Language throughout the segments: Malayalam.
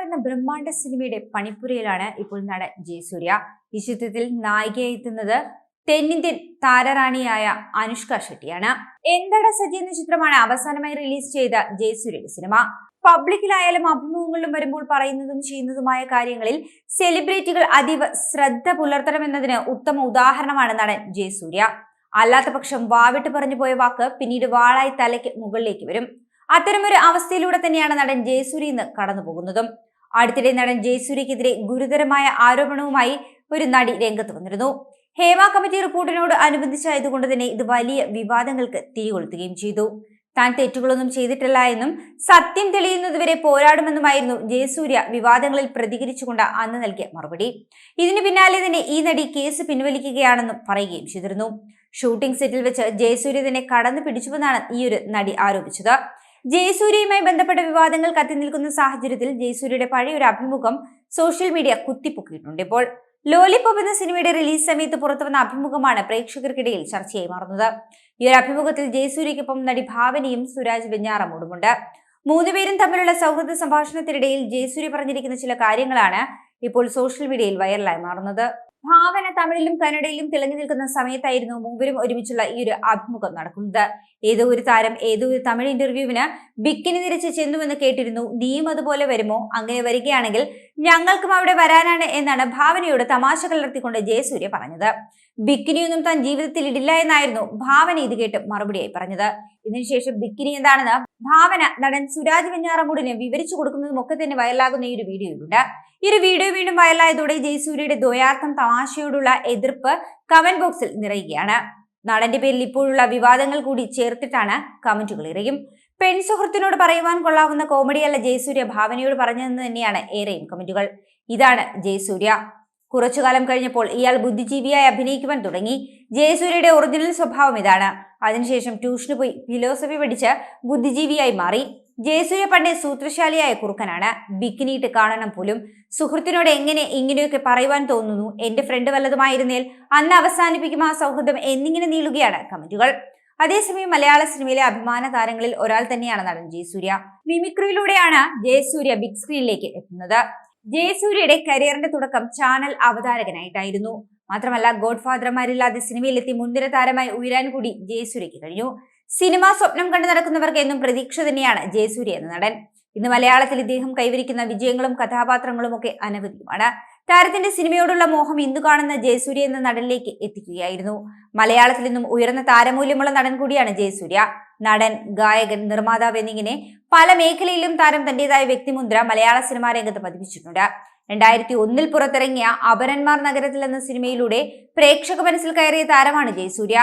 ആർ എന്ന ബ്രഹ്മാണ്ഡ സിനിമയുടെ പണിപ്പുരയിലാണ് ഇപ്പോൾ നടൻ ജയസൂര്യ ഈ ചിത്രത്തിൽ നായികയായി എത്തുന്നത് തെന്നിന്ത്യൻ താരറാണിയായ അനുഷ്ക ഷെട്ടിയാണ്. എന്തട സജി എന്ന ചിത്രമാണ് അവസാനമായി റിലീസ് ചെയ്ത ജയസൂര്യയുടെ സിനിമ. പബ്ലിക്കിലായാലും അഭിമുഖങ്ങളിലും വരുമ്പോൾ പറയുന്നതും ചെയ്യുന്നതുമായ കാര്യങ്ങളിൽ സെലിബ്രിറ്റികൾ അതീവ ശ്രദ്ധ പുലർത്തണമെന്നതിന് ഉത്തമ ഉദാഹരണമാണ് നടൻ ജയസൂര്യ അല്ലാത്ത പക്ഷം വാവിട്ട് പറഞ്ഞു പോയ വാക്ക് പിന്നീട് വാളായി തലയ്ക്ക് മുകളിലേക്ക് വരും. അത്തരമൊരു അവസ്ഥയിലൂടെ തന്നെയാണ് നടൻ ജയസൂര്യ ഇന്ന് കടന്നു പോകുന്നതും അടുത്തിടെ നടൻ ജയസൂര്യക്കെതിരെ ഗുരുതരമായ ആരോപണവുമായി ഒരു നടി രംഗത്ത് വന്നിരുന്നു. ഹേമ കമ്മിറ്റി റിപ്പോർട്ടിനോട് അനുബന്ധിച്ചായതുകൊണ്ട് തന്നെ ഇത് വലിയ വിവാദങ്ങൾക്ക് തിരികൊളുത്തുകയും ചെയ്തു. താൻ തെറ്റുകളൊന്നും ചെയ്തിട്ടില്ല എന്നും സത്യം തെളിയുന്നതുവരെ പോരാടുമെന്നുമായിരുന്നു ജയസൂര്യ വിവാദങ്ങളിൽ പ്രതികരിച്ചുകൊണ്ട് അന്ന് നൽകിയ മറുപടി. ഇതിന് പിന്നാലെ തന്നെ ഈ നടി കേസ് പിൻവലിക്കുകയാണെന്നും പറയുകയും ചെയ്തിരുന്നു. ഷൂട്ടിംഗ് സെറ്റിൽ വെച്ച് ജയസൂര്യ തന്നെ കടന്നു പിടിച്ചുവെന്നാണ് ഈ ഒരു നടി ആരോപിച്ചത്. ജയസൂര്യയുമായി ബന്ധപ്പെട്ട വിവാദങ്ങൾ കത്തിനിൽക്കുന്ന സാഹചര്യത്തിൽ ജയസൂര്യയുടെ പഴയൊരു അഭിമുഖം സോഷ്യൽ മീഡിയ കുത്തിപ്പൊക്കിയിട്ടുണ്ട്. ഇപ്പോൾ ലോലിപോപ്പ് എന്ന സിനിമയുടെ റിലീസ് സമയത്ത് പുറത്തുവന്ന അഭിമുഖമാണ് പ്രേക്ഷകർക്കിടയിൽ ചർച്ചയായി മാറുന്നത്. ഈ ഒരു അഭിമുഖത്തിൽ ജയസൂര്യക്കൊപ്പം നടി ഭാവനയും സുരാജ് വെഞ്ഞാറമൂടുമുണ്ട് മൂന്നുപേരും തമ്മിലുള്ള സൗഹൃദ സംഭാഷണത്തിനിടയിൽ ജയസൂര്യ പറഞ്ഞിരിക്കുന്ന ചില കാര്യങ്ങളാണ് ഇപ്പോൾ സോഷ്യൽ മീഡിയയിൽ വൈറലായി മാറുന്നത്. ഭാവന തമിഴിലും കന്നഡയിലും തിളങ്ങി നിൽക്കുന്ന സമയത്തായിരുന്നു മൂവരും ഒരുമിച്ചുള്ള ഈ ഒരു അഭിമുഖം നടക്കുന്നത്. ഏതോ ഒരു താരം ഏതോ ഒരു തമിഴ് ഇന്റർവ്യൂവിന് ബിക്കിനി തിരിച്ച് ചെന്നുവെന്ന് കേട്ടിരുന്നു. നീയും അതുപോലെ വരുമോ? അങ്ങനെ വരികയാണെങ്കിൽ ഞങ്ങൾക്കും അവിടെ വരാനാണ് എന്നാണ് ഭാവനയോട് തമാശ കലർത്തിക്കൊണ്ട് ജയസൂര്യ പറഞ്ഞത്. ബിക്കിനിയൊന്നും താൻ ജീവിതത്തിൽ ഇടില്ല എന്നായിരുന്നു ഭാവന ഇത് കേട്ട് മറുപടിയായി പറഞ്ഞത്. ഇതിനുശേഷം ബിക്കിനി എന്താണെന്ന് ഭാവന നടൻ സുരാജ് വെഞ്ഞാറമൂടിന് വിവരിച്ചു കൊടുക്കുന്നതും ഒക്കെ തന്നെ വയലാകുന്ന ഈ ഒരു വീഡിയോയിലുണ്ട്. ഒരു വീഡിയോ വീണ്ടും വൈറലായതോടെ ജയസൂര്യയുടെ ദ്വയാർത്ഥം തമാശയോടുള്ള എതിർപ്പ് കമന്റ് ബോക്സിൽ നിറയുകയാണ്. നടന്റെ പേരിൽ ഇപ്പോഴുള്ള വിവാദങ്ങൾ കൂടി ചേർത്തിട്ടാണ് കമന്റുകൾ ഇറയും. പെൺ സുഹൃത്തിനോട് പറയുവാൻ കൊള്ളാവുന്ന കോമഡിയല്ല ജയസൂര്യ ഭാവനയോട് പറഞ്ഞതെന്ന് തന്നെയാണ് ഏറെയും കമന്റുകൾ. ഇതാണ് ജയസൂര്യ. കുറച്ചുകാലം കഴിഞ്ഞപ്പോൾ ഇയാൾ ബുദ്ധിജീവിയായി അഭിനയിക്കുവാൻ തുടങ്ങി. ജയസൂര്യയുടെ ഒറിജിനൽ സ്വഭാവം ഇതാണ്. അതിനുശേഷം ട്യൂഷന് പോയി ഫിലോസഫി പഠിച്ച് ബുദ്ധിജീവിയായി മാറി. ജയസൂര്യ പണ്ടേ സൂത്രശാലിയായ കുറുക്കനാണ്. ബിക്കിനിയിട്ട് കാണണം പോലും സുഹൃത്തിനോട് എങ്ങനെ ഇങ്ങനെയൊക്കെ പറയുവാൻ തോന്നുന്നു? എന്റെ ഫ്രണ്ട് വല്ലതുമായിരുന്നേൽ അന്ന് അവസാനിപ്പിക്കും ആ സൗഹൃദം എന്നിങ്ങനെ നീളുകയാണ് കമന്റുകൾ. അതേസമയം മലയാള സിനിമയിലെ അഭിമാന താരങ്ങളിൽ ഒരാൾ തന്നെയാണ് നടൻ ജയസൂര്യ. മിമിക്രിയിലൂടെയാണ് ജയസൂര്യ ബിഗ് സ്ക്രീനിലേക്ക് എത്തുന്നത്. ജയസൂര്യയുടെ കരിയറിന്റെ തുടക്കം ചാനൽ അവതാരകനായിട്ടായിരുന്നു. മാത്രമല്ല ഗോഡ് ഫാദർമാരില്ലാതെ സിനിമയിലെത്തി മുൻനിര താരമായി ഉയരാൻ കൂടി ജയസൂര്യക്ക് കഴിഞ്ഞു. സിനിമാ സ്വപ്നം കണ്ടു നടക്കുന്നവർക്ക് എന്നും പ്രതീക്ഷ തന്നെയാണ് ജയസൂര്യ എന്ന നടൻ. ഇന്ന് മലയാളത്തിൽ ഇദ്ദേഹം കൈവരിക്കുന്ന വിജയങ്ങളും കഥാപാത്രങ്ങളും ഒക്കെ അനവധിയുമാണ്. താരത്തിന്റെ സിനിമയോടുള്ള മോഹം ഇന്നു കാണുന്ന ജയസൂര്യ എന്ന നടനിലേക്ക് എത്തിക്കുകയായിരുന്നു. മലയാളത്തിൽ നിന്നും ഉയർന്ന താരമൂല്യമുള്ള നടൻ കൂടിയാണ് ജയസൂര്യ. നടൻ ഗായകൻ നിർമ്മാതാവ് എന്നിങ്ങനെ പല മേഖലയിലും താരം തന്റേതായ വ്യക്തിമുദ്ര മലയാള സിനിമാ രംഗത്ത് പതിപ്പിച്ചിട്ടുണ്ട്. രണ്ടായിരത്തി ഒന്നിൽ പുറത്തിറങ്ങിയ അപരന്മാർ നഗരത്തിൽ എന്ന സിനിമയിലൂടെ പ്രേക്ഷക മനസ്സിൽ കയറിയ താരമാണ് ജയസൂര്യ.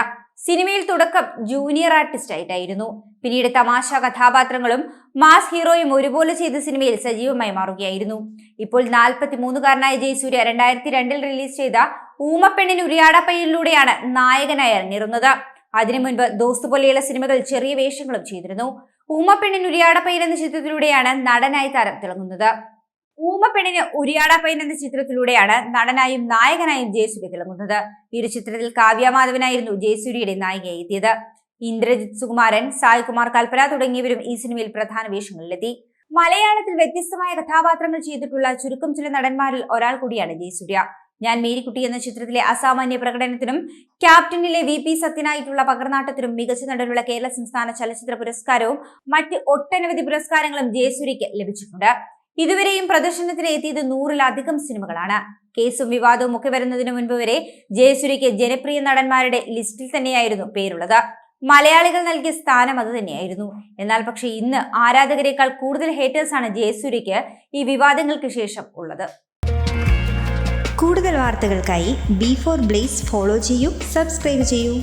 സിനിമയിൽ തുടക്കം ജൂനിയർ ആർട്ടിസ്റ്റ് ആയിട്ടായിരുന്നു പിന്നീട് തമാശ കഥാപാത്രങ്ങളും മാസ് ഹീറോയും ഒരുപോലെ ചെയ്ത സിനിമയിൽ സജീവമായി മാറുകയായിരുന്നു. ഇപ്പോൾ നാൽപ്പത്തി മൂന്നുകാരനായ ജയസൂര്യ രണ്ടായിരത്തി രണ്ടിൽ റിലീസ് ചെയ്ത ഊമപ്പെണ്ണിന് ഉരിയാടപ്പയ്യലിലൂടെയാണ് നായകനായി അറിഞ്ഞിരുന്നത് അതിനു മുൻപ് ദോസ്ത് പോലെയുള്ള സിനിമകൾ ചെറിയ വേഷങ്ങളും ചെയ്തിരുന്നു. ഊമപ്പെണ്ണിന് ഉരിയാടപ്പയ്യൽ എന്ന ചിത്രത്തിലൂടെയാണ് നടനായി താരം തിളങ്ങുന്നത്. ഊമപ്പെണ്ണിന് ഉരിയാടപ്പയ്യൻ എന്ന ചിത്രത്തിലൂടെയാണ് നടനായും നായകനായും ജയസൂര്യ തിളങ്ങുന്നത്. ഈ ചിത്രത്തിൽ കാവ്യ മാധവനായിരുന്നു ജയസൂര്യയുടെ നായികയായി എത്തിയത്. ഇന്ദ്രജിത് സുകുമാരൻ സായികുമാർ കൽപ്പന തുടങ്ങിയവരും ഈ സിനിമയിൽ പ്രധാന വേഷങ്ങളിലെത്തി. മലയാളത്തിൽ വ്യത്യസ്തമായ കഥാപാത്രങ്ങൾ ചെയ്തിട്ടുള്ള ചുരുക്കം ചില നടന്മാരിൽ ഒരാൾ കൂടിയാണ് ജയസൂര്യ. ഞാൻ മേരിക്കുട്ടി എന്ന ചിത്രത്തിലെ അസാമാന്യ പ്രകടനത്തിനും ക്യാപ്റ്റനിലെ വി പി സത്യനായിട്ടുള്ള പകർനാട്ടത്തിനും മികച്ച നടനുള്ള കേരള സംസ്ഥാന ചലച്ചിത്ര പുരസ്കാരവും മറ്റ് ഒട്ടനവധി പുരസ്കാരങ്ങളും ജയസൂര്യയ്ക്ക് ലഭിച്ചിട്ടുണ്ട്. ഇതുവരെയും പ്രദർശനത്തിന് എത്തിയത് നൂറിലധികം സിനിമകളാണ്. കേസും വിവാദവും ഒക്കെ വരുന്നതിന് മുൻപ് വരെ ജയസൂര്യയ്ക്ക് ജനപ്രിയ നടന്മാരുടെ ലിസ്റ്റിൽ തന്നെയായിരുന്നു പേരുള്ളത്. മലയാളികൾ നൽകിയ സ്ഥാനം അത് തന്നെയായിരുന്നു. എന്നാൽ പക്ഷേ ഇന്ന് ആരാധകരെക്കാൾ കൂടുതൽ ഹേറ്റേഴ്സാണ് ജയസൂര്യയ്ക്ക് ഈ വിവാദങ്ങൾക്ക് ശേഷം ഉള്ളത്. കൂടുതൽ വാർത്തകൾക്കായി ബി ഫോർ ബ്ലേസ് ഫോളോ ചെയ്യൂ സബ്സ്ക്രൈബ് ചെയ്യൂ.